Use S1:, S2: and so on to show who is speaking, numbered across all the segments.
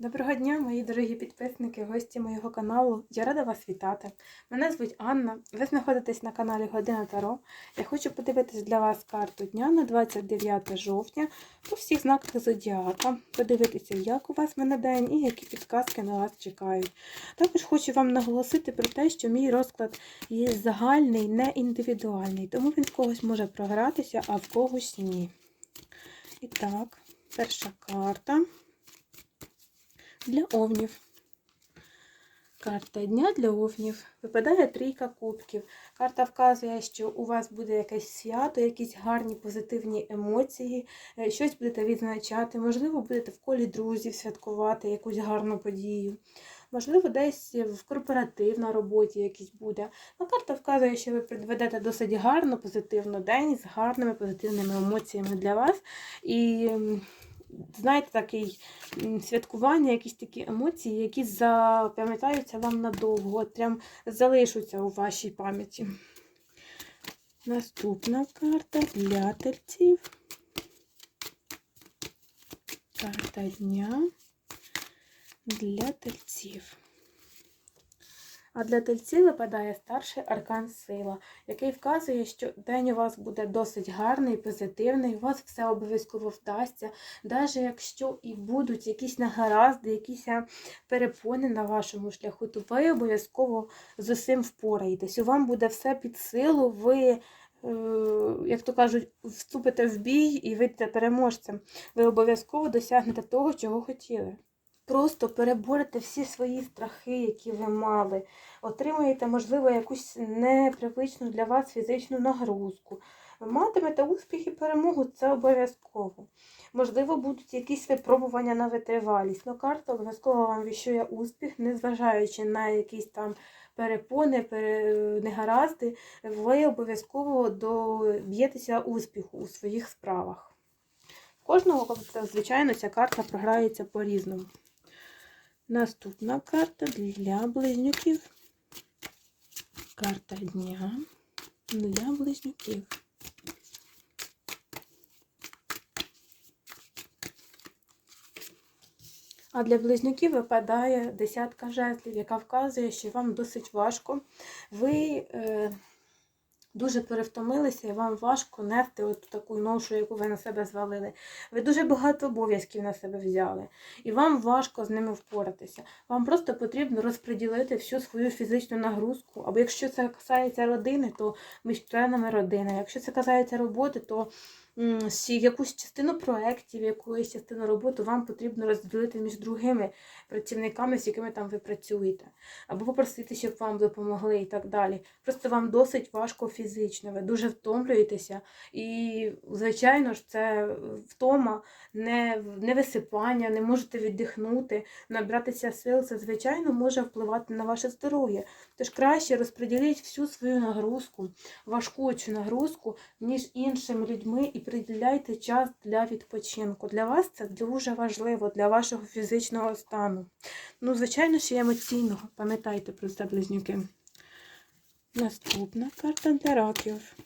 S1: Доброго дня, мої дорогі підписники, гості моєго каналу. Я рада вас вітати. Мене звуть Анна. Ви знаходитесь на каналі Година Таро. Я хочу подивитись для вас карту дня на 29 жовтня по всіх знаках зодіака. Подивитися, як у вас мене день і які підказки на вас чекають. Також хочу вам наголосити про те, що мій розклад є загальний, не індивідуальний, тому він в когось може програтися, а в когось ні. І так, перша карта для овнів. Карта дня для овнів. Випадає трійка кубків. Карта вказує, що у вас буде якесь свято, якісь гарні позитивні емоції, е, щось будете відзначати, можливо, будете в колі друзів святкувати якусь гарну подію. Можливо, десь в корпоратив на роботі якийсь буде. Ну, карта вказує, що ви проведете досить гарно, позитивно день з гарними позитивними емоціями для вас. І знаєте, такий святкування, якісь такі емоції, які запам'ятаються вам надовго, от прям залишаться у вашій пам'яті. Наступна карта для тельців. Карта дня для тельців. А для тельців випадає старший аркан сила, який вказує, що день у вас буде досить гарний, позитивний, у вас все обов'язково вдасться, навіть якщо і будуть якісь негаразди, якісь е, перепони на вашому шляху, то ви обов'язково з усім впораєтесь. У вам буде все під силу, ви, е, як то кажуть, вступите в бій і вийдете переможцем. Ви обов'язково досягнете того, чого хотіли. Просто переборете всі свої страхи, які ви мали. Отримаєте, можливо, якусь непривичну для вас фізичну нагрузку. Матимете успіх і перемогу, це обов'язково. Можливо, будуть якісь випробування на витривалість. Но карта обов'язково вам віщує успіх, незважаючи на якісь там перепони, пере- негаразди, ви обов'язково доб'єтеся успіху у своїх справах. Кожного, звичайно, ця карта програється по-різному. Наступна карта для близнюків. Карта дня для близнюків. А для близнюків випадає десятка жезлів, яка вказує, що вам досить важко. Ви е, дуже перевтомилися і вам важко нести от таку ношу, яку ви на себе звалили. Ви дуже багато обов'язків на себе взяли, і вам важко з ними впоратися. Вам просто потрібно розподілити всю свою фізичну нагрузку. Або якщо це касається родини, то між членами родини. Якщо це касається роботи, то якусь частину проєктів, якусь частину роботи вам потрібно розділити між другими працівниками, з якими там ви працюєте, або попросити, щоб вам допомогли і так далі. Просто вам досить важко фізично, ви дуже втомлюєтеся. І, звичайно ж, це втома, не, не висипання, не можете віддихнути, набратися сил, це, звичайно, може впливати на ваше здоров'я. Тож краще розподіліть всю свою нагрузку, важку цю нагрузку між іншими людьми і приділяйте час для відпочинку. Для вас це дуже важливо, для вашого фізичного стану. Ну, звичайно, ще емоційного. Пам'ятайте про це, близнюки. Наступна карта для раків.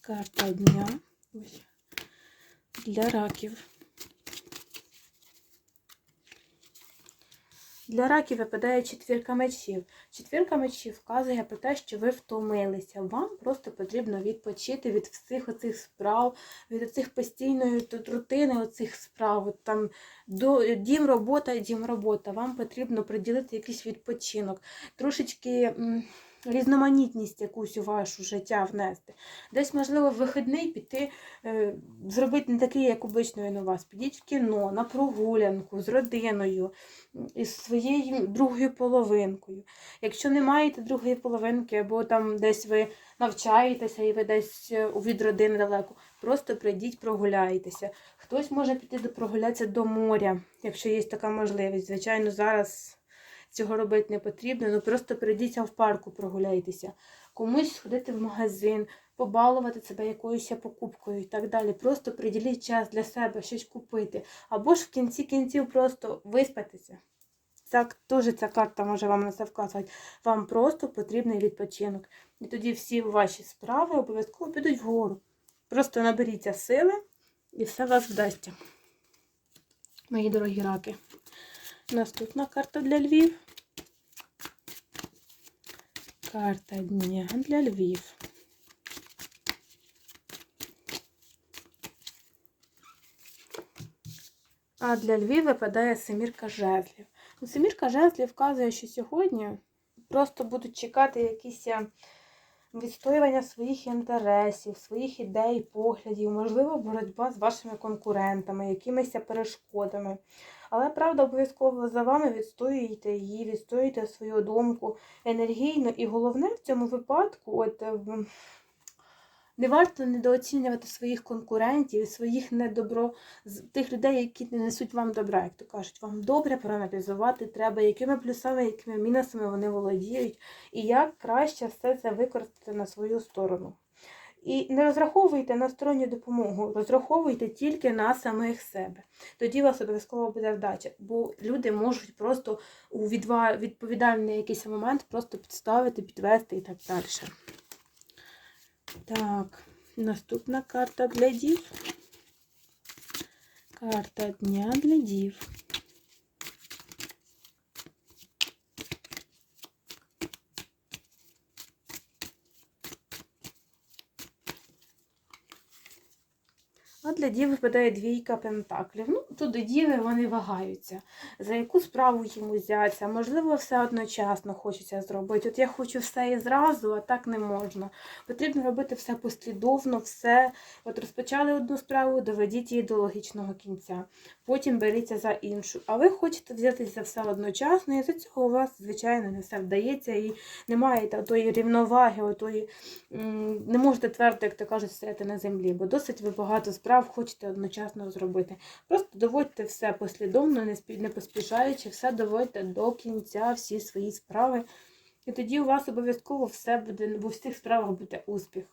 S1: Карта дня для раків. Для раків випадає четвірка мечів. Четвірка мечів вказує про те, що ви втомилися. Вам просто потрібно відпочити від всіх оцих справ, від оцих постійної тут рутини оцих справ. Там до дім робота, дім робота. Вам потрібно приділити якийсь відпочинок, трошечки різноманітність якусь у ваше життя внести. Десь, можливо, в вихідний піти, е, зробити не такий, як обично він у вас. Підіть в кіно, на прогулянку з родиною, із своєю другою половинкою. Якщо не маєте другої половинки, або там десь ви навчаєтеся і ви десь е, від родини далеко, просто прийдіть, прогуляйтеся. Хтось може піти прогулятися до моря, якщо є така можливість. Звичайно, зараз цього робити не потрібно, ну просто прийдіться в парку, прогуляйтеся. Комусь сходити в магазин, побалувати себе якоюсь покупкою і так далі. Просто приділіть час для себе, щось купити. Або ж в кінці кінців просто виспатися. Так, теж ця карта може вам на це вказувати. Вам просто потрібний відпочинок. І тоді всі ваші справи обов'язково підуть вгору. Просто наберіться сили і все вас вдасться. Мої дорогі раки. Наступна карта для Львів. Карта дня для Львів. А для Львів випадає семірка жезлів. Ну, Семірка жезлів вказує, що сьогодні просто будуть чекати якісь е, відстоювання своїх інтересів, своїх ідей, поглядів, можливо, боротьба з вашими конкурентами, якимись перешкодами. Але правда, обов'язково за вами відстоюєте її, відстоюєте свою думку енергійно. І головне в цьому випадку, от е, в- не варто недооцінювати своїх конкурентів, своїх недобро, тих людей, які не несуть вам добра, як то кажуть, вам добре проаналізувати треба, якими плюсами, якими мінусами вони володіють, і як краще все це використати на свою сторону. І не розраховуйте на сторонню допомогу, розраховуйте тільки на самих себе. Тоді у вас обов'язково буде вдача, бо люди можуть просто у відповідальний якийсь момент просто підставити, підвести і так далі. Так, наступна карта для дів. Карта дня для дів. А для дів випадає двійка пентаклів. Ну, тут і діви вони вагаються. За яку справу їм узяться? Можливо, все одночасно хочеться зробити. От я хочу все і зразу, а так не можна. Потрібно робити все послідовно, все. От розпочали одну справу, доведіть її до логічного кінця. Потім беріться за іншу. А ви хочете взятися за все одночасно, і за цього у вас, звичайно, не все вдається і немає тої рівноваги, отої, не можете твердо, як то кажуть, стояти на землі, бо досить ви багато справ хочете одночасно зробити. Просто доводьте все послідовно, не, поспішаючи, все доводьте до кінця, всі свої справи. І тоді у вас обов'язково все буде, в усіх справах буде успіх,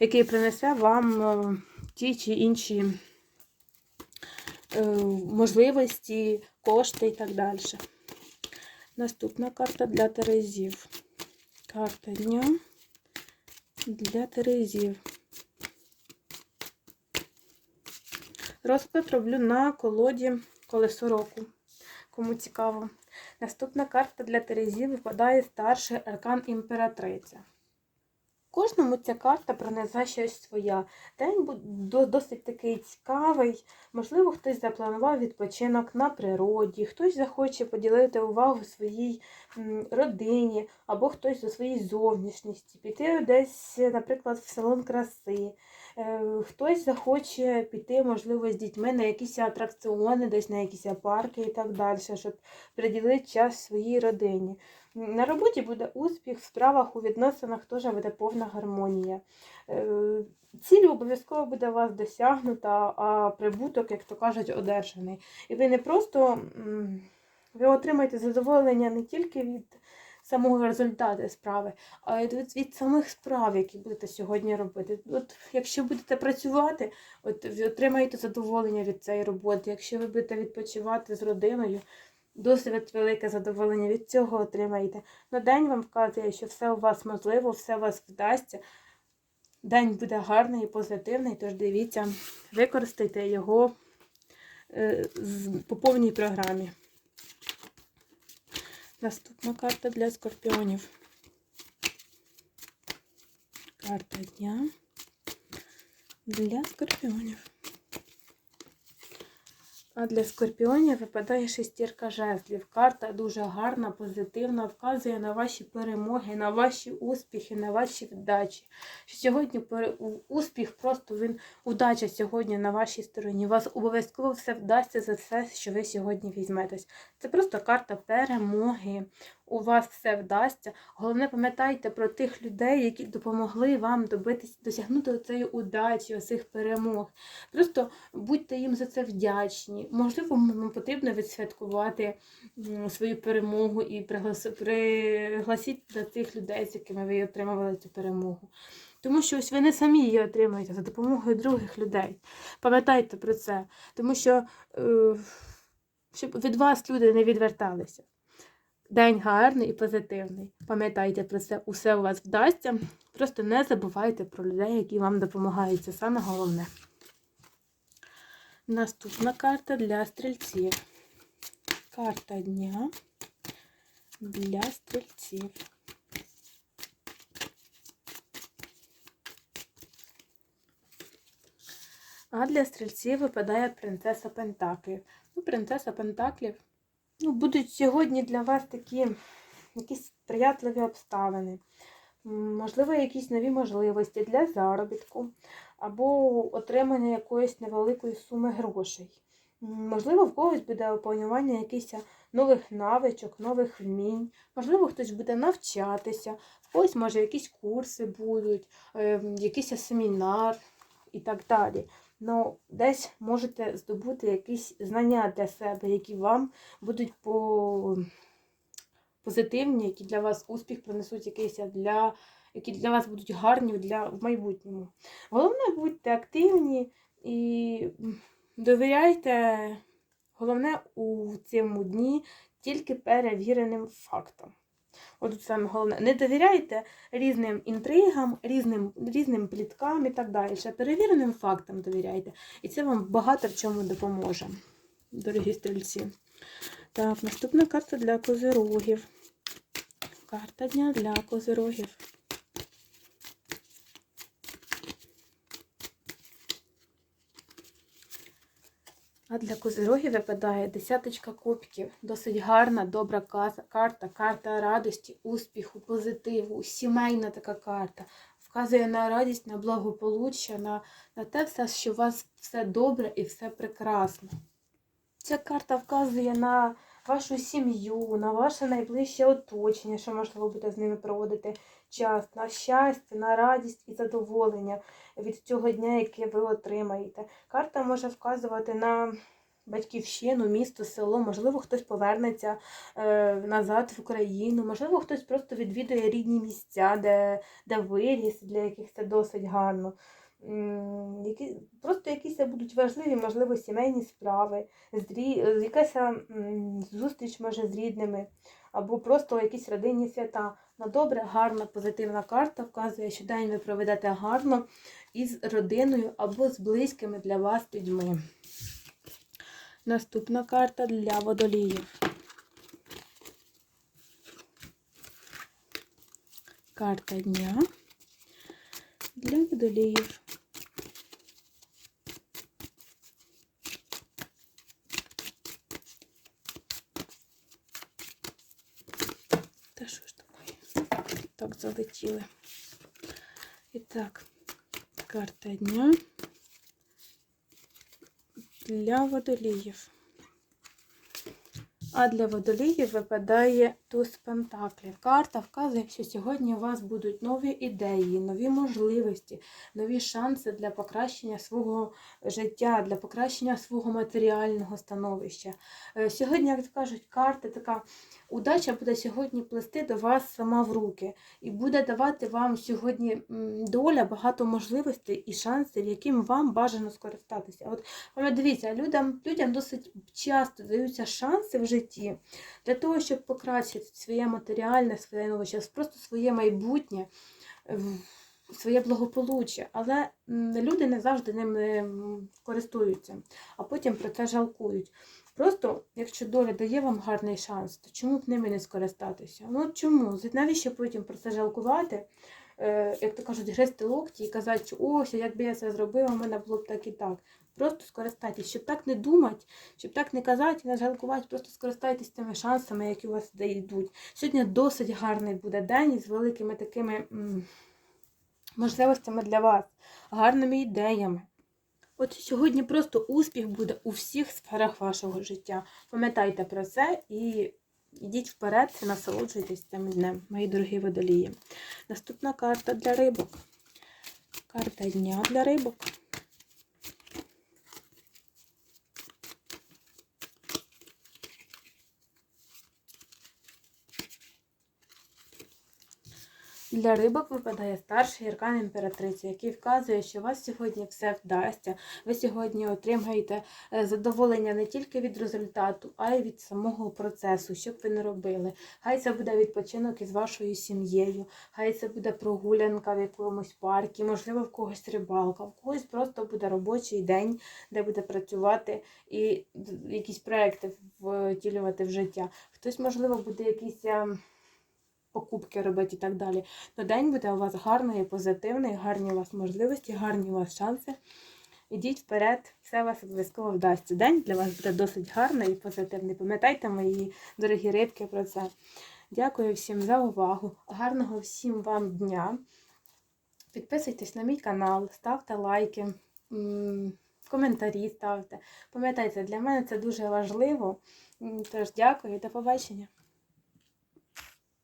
S1: який принесе вам е, ті чи інші е, можливості, кошти і так далі. Наступна карта для Терезів. Карта дня для Терезів. Розклад роблю на колоді колесо року. Кому цікаво. Наступна карта для Терезів випадає старший аркан імператриця. Кожному ця карта принесе щось своє. День досить такий цікавий. Можливо, хтось запланував відпочинок на природі, хтось захоче поділити увагу своїй родині, або хтось за своїй зовнішністі, піти десь, наприклад, в салон краси. Е, Хтось захоче піти, можливо, з дітьми на якісь атракціони, десь на якісь парки і так далі, щоб приділити час своїй родині. На роботі буде успіх, в справах у відносинах теж буде повна гармонія. Е, Ціль обов'язково буде у вас досягнута, а прибуток, як то кажуть, одержаний. І ви не просто ви отримаєте задоволення не тільки від самого результату справи, а від, від самих справ, які будете сьогодні робити. От якщо будете працювати, от ви отримаєте задоволення від цієї роботи. Якщо ви будете відпочивати з родиною, досить велике задоволення від цього отримаєте. На день вам вказує, що все у вас можливо, все у вас вдасться. День буде гарний і позитивний, тож дивіться, використайте його е, по повній програмі. Наступна карта для скорпіонів. Карта дня для скорпіонів. А для скорпіонів випадає шестірка жезлів. Карта дуже гарна, позитивна, вказує на ваші перемоги, на ваші успіхи, на ваші вдачі. Сьогодні успіх просто він удача сьогодні на вашій стороні. Вас обов'язково все вдасться за все, що ви сьогодні візьметесь. Це просто карта перемоги. У вас все вдасться. Головне, пам'ятайте про тих людей, які допомогли вам добитись, досягнути цієї удачі, оцих перемог. Просто будьте їм за це вдячні. Можливо, вам потрібно відсвяткувати свою перемогу і пригласіть до тих людей, з якими ви отримували цю перемогу. Тому що ось ви не самі її отримуєте за допомогою других людей. Пам'ятайте про це, тому що е, щоб від вас люди не відверталися. День гарний і позитивний. Пам'ятайте про це, усе у вас вдасться. Просто не забувайте про людей, які вам допомагають. Це саме головне. Наступна карта для стрільців. Карта дня для стрільців. А для стрільців випадає принцеса Пентаклів. Ну, принцеса Пентаклів. Ну, будуть сьогодні для вас такі якісь сприятливі обставини. Можливо, якісь нові можливості для заробітку або отримання якоїсь невеликої суми грошей. Можливо, в когось буде опанування якихось нових навичок, нових вмінь. Можливо, хтось буде навчатися, в когось, може, якісь курси будуть, е, якийсь семінар і так далі. Ну, десь можете здобути якісь знання для себе, які вам будуть по... позитивні, які для вас успіх принесуть якийсь для, які для вас будуть гарні для... в майбутньому. Головне, будьте активні і довіряйте, головне у цьому дні тільки перевіреним фактам. От саме головне, не довіряйте різним інтригам, різним, різним пліткам і так далі. Перевіреним фактам довіряйте. І це вам багато в чому допоможе, дорогі стрільці. Так, наступна карта для козирогів. Карта дня для козирогів. А для козирогів випадає десяточка кубків. Досить гарна, добра карта, карта радості, успіху, позитиву, сімейна така карта. Вказує на радість, на благополуччя, на, на те все, що у вас все добре і все прекрасно. Ця карта вказує на вашу сім'ю, на ваше найближче оточення, що можливо буде з ними проводити час, на щастя, на радість і задоволення від цього дня, яке ви отримаєте. Карта може вказувати на батьківщину, місто, село, можливо, хтось повернеться е, назад в Україну, можливо, хтось просто відвідує рідні місця, де, де виріс, для яких це досить гарно. Які, просто якісь будуть важливі, можливо, сімейні справи, зрі, якась зустріч може з рідними, або просто якісь родинні свята. На добре, гарна, позитивна карта вказує, що день ви проведете гарно із родиною або з близькими для вас людьми. Наступна карта для водоліїв. Карта дня для водоліїв. Та що ж таке? Так залетіли. І так, карта дня для водоліїв. А для водоліїв випадає туз пентаклів. Карта вказує, що сьогодні у вас будуть нові ідеї, нові можливості, нові шанси для покращення свого життя, для покращення свого матеріального становища. Е, Сьогодні, як кажуть, карти така удача буде сьогодні плести до вас сама в руки і буде давати вам сьогодні доля багато можливостей і шансів, яким вам бажано скористатися. От дивіться, людям, людям досить часто даються шанси в житті для того, щоб покращити своє матеріальне, своє становище, просто своє майбутнє, своє благополуччя. Але люди не завжди ним користуються, а потім про це жалкують. Просто, якщо доля дає вам гарний шанс, то чому б ними не скористатися? Ну чому? Навіщо потім про це жалкувати? Е, як то кажуть, гризти локті і казати, що ось, якби я це зробила, у мене було б так і так. Просто скористайтесь, щоб так не думати, щоб так не казати, не жалкувати, просто скористайтесь тими шансами, які у вас йдуть. Сьогодні досить гарний буде день з великими такими можливостями для вас, гарними ідеями. От сьогодні просто успіх буде у всіх сферах вашого життя. Пам'ятайте про це і йдіть вперед і насолоджуйтесь цим днем, мої дорогі водолії. Наступна карта для рибок. Карта дня для рибок. Для рибок випадає старший аркан імператриці, який вказує, що вас сьогодні все вдасться. Ви сьогодні отримаєте е, задоволення не тільки від результату, а й від самого процесу, що б ви не робили. Хай це буде відпочинок із вашою сім'єю, хай це буде прогулянка в якомусь парку, можливо, в когось рибалка, в когось просто буде робочий день, де буде працювати і якісь проекти втілювати в життя. Хтось, можливо, буде якісь. Покупки робити і так далі. То день буде у вас гарний, позитивний, гарні у вас можливості, гарні у вас шанси. Ідіть вперед, все у вас обов'язково вдасться. День для вас буде досить гарний і позитивний. Пам'ятайте, мої дорогі рибки, про це. Дякую всім за увагу. Гарного всім вам дня. Підписуйтесь на мій канал, ставте лайки, коментарі ставте. Пам'ятайте, для мене це дуже важливо. Тож дякую і до побачення.